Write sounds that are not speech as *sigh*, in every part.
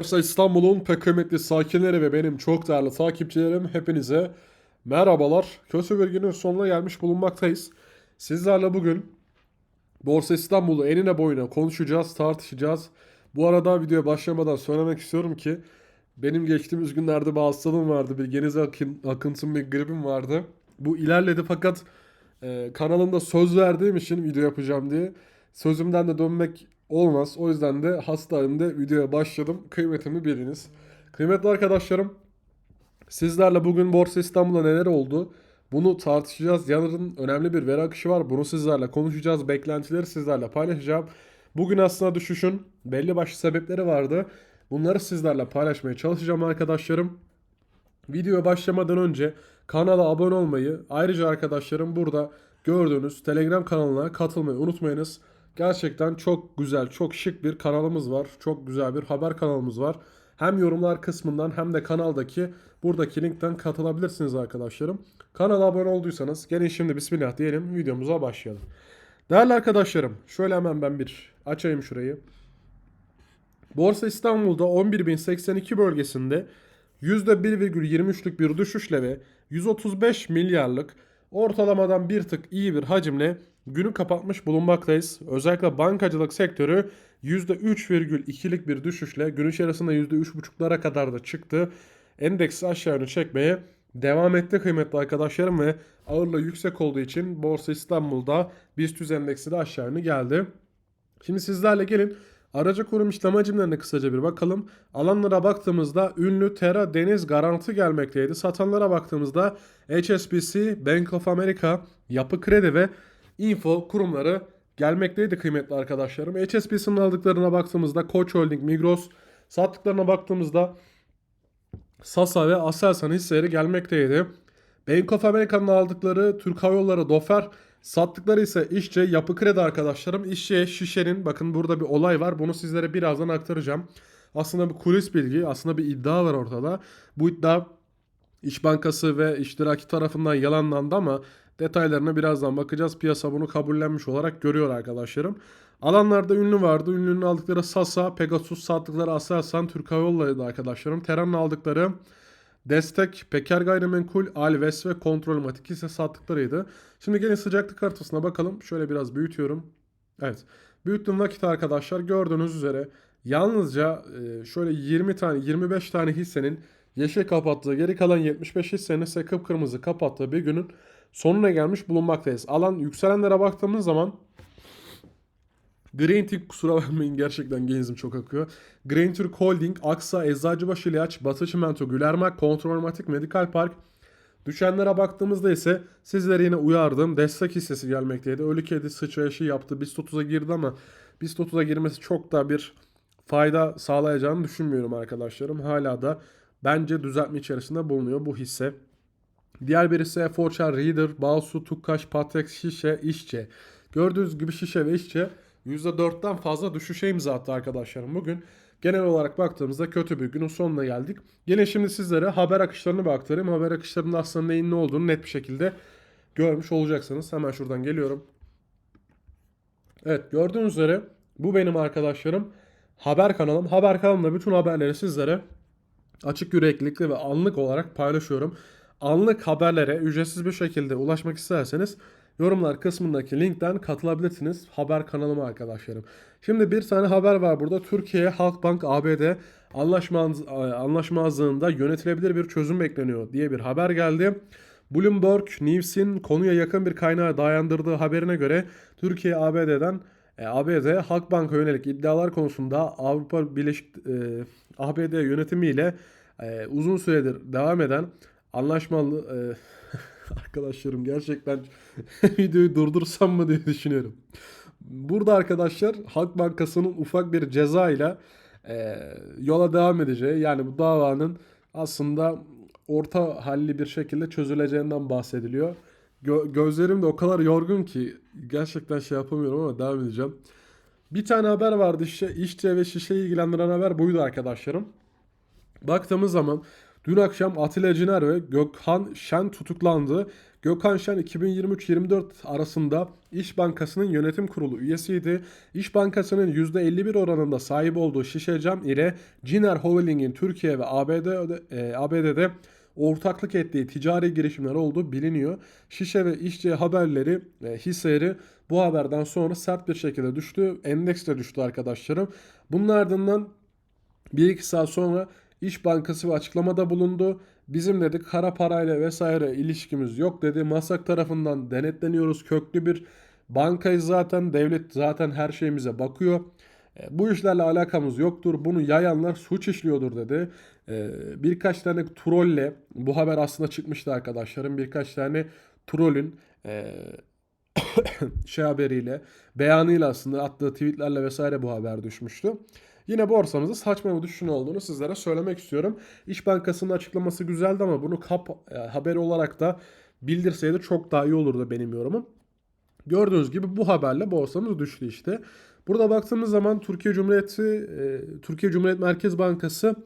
Arkadaşlar İstanbul'un pek kıymetli sakinleri ve benim çok değerli takipçilerim hepinize merhabalar. Kötü bir günün sonuna gelmiş bulunmaktayız. Sizlerle bugün Borsa İstanbul'u enine boyuna konuşacağız, tartışacağız. Bu arada videoya başlamadan söylemek istiyorum ki benim geçtiğimiz günlerde bir hastalığım vardı. Bir geniz akın, akıntım bir gripim vardı. Bu ilerledi fakat e, kanalımda söz verdiğim için video yapacağım diye sözümden de dönmek olmaz. O yüzden de hasta halimde videoya başladım. Kıymetimi biliniz. Kıymetli arkadaşlarım sizlerle bugün Borsa İstanbul'da neler oldu? Bunu tartışacağız. Yarın önemli bir veri akışı var. Bunu sizlerle konuşacağız. Beklentileri sizlerle paylaşacağım. Bugün aslında düşüşün belli başlı sebepleri vardı. Bunları sizlerle paylaşmaya çalışacağım arkadaşlarım. Videoya başlamadan önce kanala abone olmayı, ayrıca arkadaşlarım burada gördüğünüz Telegram kanalına katılmayı unutmayınız. Gerçekten çok güzel, çok şık bir kanalımız var. Çok güzel bir haber kanalımız var. Hem yorumlar kısmından hem de kanaldaki buradaki linkten katılabilirsiniz arkadaşlarım. Kanala abone olduysanız gelin şimdi bismillah diyelim videomuza başlayalım. Değerli arkadaşlarım şöyle hemen ben bir açayım şurayı. Borsa İstanbul'da 11.082 bölgesinde %1,23'lük bir düşüşle ve 135 milyarlık ortalamadan bir tık iyi bir hacimle günü kapatmış bulunmaktayız. Özellikle bankacılık sektörü %3,2'lik bir düşüşle gün içerisinde %3,5'lara kadar da çıktı. Endeksi aşağı yönlü çekmeye devam etti kıymetli arkadaşlarım ve ağırlığı yüksek olduğu için Borsa İstanbul'da BIST endeksi de aşağı yönlü geldi. Şimdi sizlerle gelin aracı kurum işlem hacimlerine kısaca bir bakalım. Alanlara baktığımızda ünlü Terra Deniz Garanti gelmekteydi. Satanlara baktığımızda HSBC, Bank of America, Yapı Kredi ve Info kurumları gelmekteydi kıymetli arkadaşlarım. HSBC'nin aldıklarına baktığımızda Koç Holding, Migros, sattıklarına baktığımızda Sasa ve Aselsan hisseleri gelmekteydi. Bank of America'nın aldıkları Türk Hava Yolları, Dofer, sattıkları ise İşçe, Yapı Kredi arkadaşlarım. İşçe, Şişe'nin bakın burada bir olay var. Bunu sizlere birazdan aktaracağım. Aslında bir kulis bilgi, aslında bir iddia var ortada. Bu iddia İş Bankası ve iştiraki tarafından yalanlandı ama detaylarına birazdan bakacağız. Piyasa bunu kabullenmiş olarak görüyor arkadaşlarım. Alanlarda ünlü vardı. Ünlünün aldıkları Sasa, Pegasus sattıkları Aselsan, Türk Hava Yolları'ydı arkadaşlarım. Terran'ın aldıkları Destek, Peker Gayrimenkul, Alves ve Kontrolmatik ise sattıklarıydı. Şimdi gelin sıcaklık haritasına bakalım. Şöyle biraz büyütüyorum. Evet. Büyüttüm vakit arkadaşlar. Gördüğünüz üzere yalnızca e, şöyle 20 tane 25 tane hissenin yeşil kapattığı geri kalan 75 hissenin ise kıpkırmızı kapattığı bir günün sonuna gelmiş bulunmaktayız. Alan yükselenlere baktığımız zaman Green Türk kusura bakmayın gerçekten genzim çok akıyor. Green Türk Holding, Aksa, Eczacıbaşı İlaç, Batı Çimento, Gülermak, Kontrolmatik, Medikal Park. Düşenlere baktığımızda ise sizlere yine uyardığım destek hissesi gelmekteydi. Ölü kedi sıçrayışı yaptı. BIST 30'a girdi ama BIST 30'a girmesi çok da bir fayda sağlayacağını düşünmüyorum arkadaşlarım. Hala da bence düzeltme içerisinde bulunuyor bu hisse. Diğer birisi Forçar Reader, Bağsu, Tukkaş, Patrex, Şişe, İşçe. Gördüğünüz gibi Şişe ve İşçe %4'ten fazla düşüşe imza attı arkadaşlarım bugün. Genel olarak baktığımızda kötü bir günün sonuna geldik. Gelin şimdi sizlere haber akışlarını bir aktarayım. Haber akışlarında aslında neyin ne olduğunu net bir şekilde görmüş olacaksınız. Hemen şuradan geliyorum. Evet gördüğünüz üzere bu benim arkadaşlarım. Haber kanalım. Haber kanalımda bütün haberleri sizlere açık yüreklilikle ve anlık olarak paylaşıyorum. Anlık haberlere ücretsiz bir şekilde ulaşmak isterseniz yorumlar kısmındaki linkten katılabilirsiniz haber kanalıma arkadaşlarım. Şimdi bir tane haber var burada. Türkiye Halkbank ABD anlaşmaz, anlaşmazlığında yönetilebilir bir çözüm bekleniyor diye bir haber geldi. Bloomberg News'in konuya yakın bir kaynağa dayandırdığı haberine göre Türkiye ABD'den e, ABD Halkbank'a yönelik iddialar konusunda Avrupa Birleşik e, ABD yönetimiyle e, uzun süredir devam eden anlaşmalı e, *laughs* arkadaşlarım gerçekten *laughs* videoyu durdursam mı diye düşünüyorum. Burada arkadaşlar Halk Bankası'nın ufak bir ceza ile yola devam edeceği yani bu davanın aslında orta halli bir şekilde çözüleceğinden bahsediliyor. Gö- gözlerim de o kadar yorgun ki gerçekten şey yapamıyorum ama devam edeceğim. Bir tane haber vardı işte işçe ve şişeyi ilgilendiren haber buydu arkadaşlarım. Baktığımız zaman dün akşam Atilla Ciner ve Gökhan Şen tutuklandı. Gökhan Şen 2023-24 arasında İş Bankası'nın yönetim kurulu üyesiydi. İş Bankası'nın %51 oranında sahip olduğu Şişecam ile Ciner Holding'in Türkiye ve ABD'de, e, ABD'de ortaklık ettiği ticari girişimler olduğu biliniyor. Şişe ve işçi haberleri e, hisseleri bu haberden sonra sert bir şekilde düştü. Endeks de düştü arkadaşlarım. Bunun ardından 1-2 saat sonra İş Bankası bir açıklamada bulundu. Bizim dedik kara parayla vesaire ilişkimiz yok dedi. Masak tarafından denetleniyoruz. Köklü bir bankayız zaten. Devlet zaten her şeyimize bakıyor. E, bu işlerle alakamız yoktur. Bunu yayanlar suç işliyordur dedi. E, birkaç tane trolle bu haber aslında çıkmıştı arkadaşlarım. Birkaç tane trollün e, *coughs* şey haberiyle, beyanıyla aslında attığı tweetlerle vesaire bu haber düşmüştü. Yine borsamızda saçma bir düşüşün olduğunu sizlere söylemek istiyorum. İş Bankası'nın açıklaması güzeldi ama bunu kap e, haberi olarak da bildirseydi çok daha iyi olurdu benim yorumum. Gördüğünüz gibi bu haberle borsamız düştü işte. Burada baktığımız zaman Türkiye Cumhuriyeti, e, Türkiye Cumhuriyet Merkez Bankası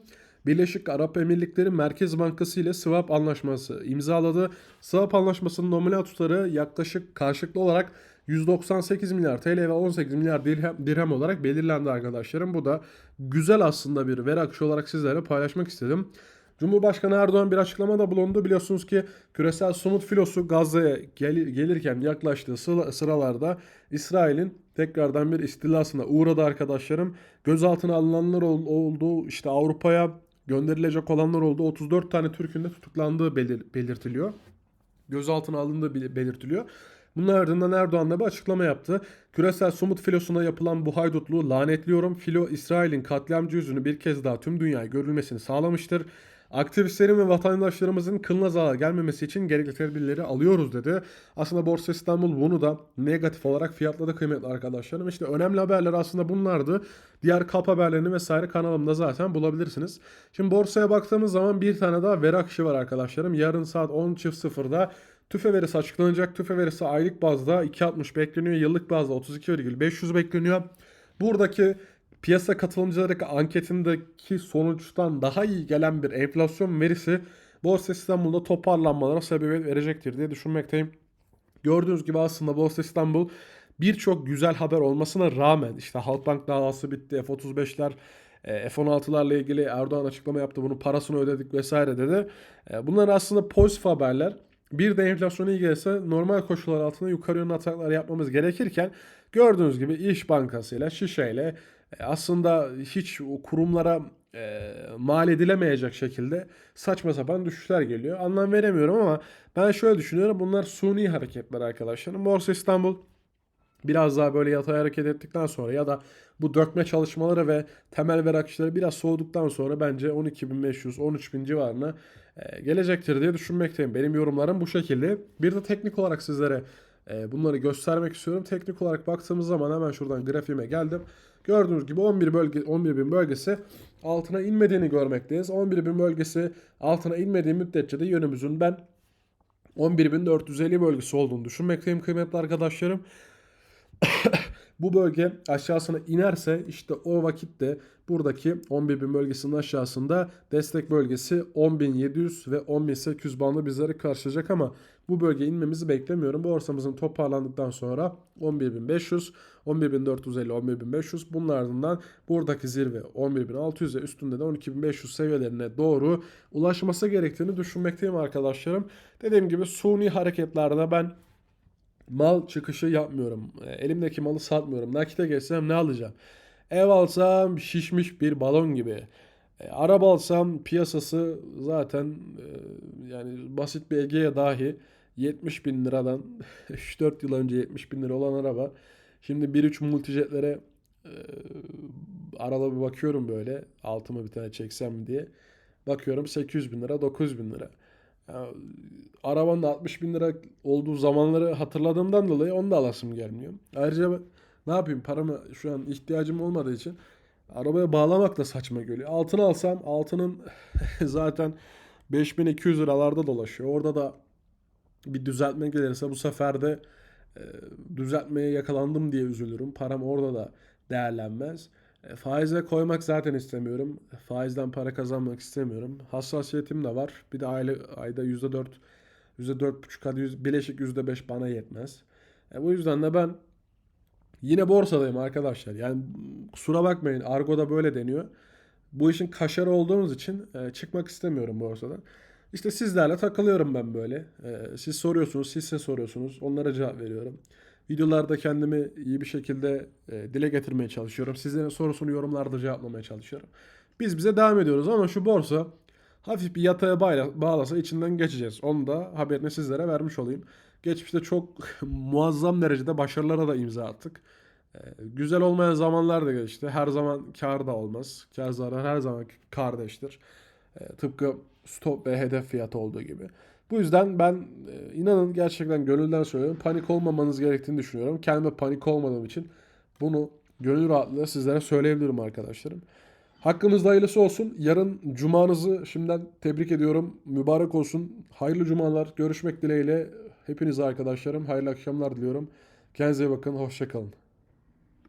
Birleşik Arap Emirlikleri Merkez Bankası ile swap anlaşması imzaladı. Swap anlaşmasının nominal tutarı yaklaşık karşılıklı olarak 198 milyar TL ve 18 milyar dirhem, dirhem olarak belirlendi arkadaşlarım. Bu da güzel aslında bir veri akışı olarak sizlerle paylaşmak istedim. Cumhurbaşkanı Erdoğan bir açıklamada bulundu. Biliyorsunuz ki küresel somut filosu Gazze'ye gel- gelirken yaklaştığı sıralarda İsrail'in tekrardan bir istilasına uğradı arkadaşlarım. Gözaltına alınanlar ol- oldu. İşte Avrupa'ya gönderilecek olanlar oldu. 34 tane Türk'ün de tutuklandığı belir- belirtiliyor. Gözaltına alındığı belirtiliyor. Bunun ardından Erdoğan da bir açıklama yaptı. Küresel somut filosuna yapılan bu haydutluğu lanetliyorum. Filo İsrail'in katliamcı yüzünü bir kez daha tüm dünyaya görülmesini sağlamıştır. Aktivistlerin ve vatandaşlarımızın kılına zarar gelmemesi için gerekli tedbirleri alıyoruz dedi. Aslında Borsa İstanbul bunu da negatif olarak fiyatladı kıymetli arkadaşlarım. İşte önemli haberler aslında bunlardı. Diğer kap haberlerini vesaire kanalımda zaten bulabilirsiniz. Şimdi borsaya baktığımız zaman bir tane daha veri akışı var arkadaşlarım. Yarın saat 10.00'da TÜFE verisi açıklanacak. TÜFE verisi aylık bazda 2.60 bekleniyor. Yıllık bazda 32,500 bekleniyor. Buradaki piyasa katılımcıları anketindeki sonuçtan daha iyi gelen bir enflasyon verisi Borsa İstanbul'da toparlanmalara sebebiyet verecektir diye düşünmekteyim. Gördüğünüz gibi aslında Borsa İstanbul birçok güzel haber olmasına rağmen işte Halkbank davası bitti, F-35'ler e, F-16'larla ilgili Erdoğan açıklama yaptı. Bunun parasını ödedik vesaire dedi. E, bunlar aslında pozitif haberler. Bir de enflasyon iyi gelse normal koşullar altında yukarı yönlü ataklar yapmamız gerekirken gördüğünüz gibi İş Bankası ile Şişe ile e, aslında hiç kurumlara e, mal edilemeyecek şekilde saçma sapan düşüşler geliyor. Anlam veremiyorum ama ben şöyle düşünüyorum. Bunlar suni hareketler arkadaşlar. Borsa İstanbul biraz daha böyle yatay hareket ettikten sonra ya da bu dökme çalışmaları ve temel veri akışları biraz soğuduktan sonra bence 12.500 13.000 civarına e, gelecektir diye düşünmekteyim. Benim yorumlarım bu şekilde. Bir de teknik olarak sizlere e, bunları göstermek istiyorum. Teknik olarak baktığımız zaman hemen şuradan grafiğime geldim. Gördüğünüz gibi 11 bölge 11 bin bölgesi altına inmediğini görmekteyiz. 11 bin bölgesi altına inmediği müddetçe de yönümüzün ben 11.450 bölgesi olduğunu düşünmekteyim kıymetli arkadaşlarım. *laughs* Bu bölge aşağısına inerse işte o vakitte buradaki 11.000 bölgesinin aşağısında destek bölgesi 10.700 ve 10.800 bandı bizleri karşılayacak ama bu bölge inmemizi beklemiyorum. Borsamızın toparlandıktan sonra 11.500, 11.450, 11.500 bunun ardından buradaki zirve 11.600 ve üstünde de 12.500 seviyelerine doğru ulaşması gerektiğini düşünmekteyim arkadaşlarım. Dediğim gibi suni hareketlerde ben mal çıkışı yapmıyorum. E, elimdeki malı satmıyorum. Nakite geçsem ne alacağım? Ev alsam şişmiş bir balon gibi. E, araba alsam piyasası zaten e, yani basit bir Ege'ye dahi 70 bin liradan *laughs* 3-4 yıl önce 70 bin lira olan araba şimdi 1.3 multijetlere e, arada bir bakıyorum böyle altıma bir tane çeksem diye bakıyorum 800 bin lira 900 bin lira. Yani, arabanın 60 bin lira olduğu zamanları hatırladığımdan dolayı onu da alasım gelmiyor. Ayrıca ne yapayım paramı şu an ihtiyacım olmadığı için arabaya bağlamak da saçma geliyor. Altın alsam altının *laughs* zaten 5200 liralarda dolaşıyor. Orada da bir düzeltme gelirse bu sefer de e, düzeltmeye yakalandım diye üzülürüm. Param orada da değerlenmez. E, faize koymak zaten istemiyorum. Faizden para kazanmak istemiyorum. Hassasiyetim de var. Bir de aile, ayda %4 %4,5 hadi yüz- bileşik %5 bana yetmez. E, bu yüzden de ben yine borsadayım arkadaşlar. Yani kusura bakmayın argoda böyle deniyor. Bu işin kaşarı olduğumuz için e, çıkmak istemiyorum borsadan. İşte sizlerle takılıyorum ben böyle. E, siz soruyorsunuz, siz size soruyorsunuz. Onlara cevap veriyorum. Videolarda kendimi iyi bir şekilde e, dile getirmeye çalışıyorum. Sizlerin sorusunu yorumlarda cevaplamaya çalışıyorum. Biz bize devam ediyoruz ama şu borsa hafif bir yataya bağla- bağlasa içinden geçeceğiz. Onu da haberini sizlere vermiş olayım. Geçmişte çok *laughs* muazzam derecede başarılara da imza attık. Ee, güzel olmayan zamanlar da geçti. Her zaman kar da olmaz. Kar zarar her zaman kardeştir. Ee, tıpkı stop ve hedef fiyatı olduğu gibi. Bu yüzden ben e, inanın gerçekten gönülden söylüyorum. Panik olmamanız gerektiğini düşünüyorum. Kendime panik olmadığım için bunu gönül rahatlığıyla sizlere söyleyebilirim arkadaşlarım. Hakkınızda hayırlısı olsun. Yarın cumanızı şimdiden tebrik ediyorum. Mübarek olsun. Hayırlı cumalar. Görüşmek dileğiyle. Hepinize arkadaşlarım hayırlı akşamlar diliyorum. Kendinize bakın. Hoşçakalın.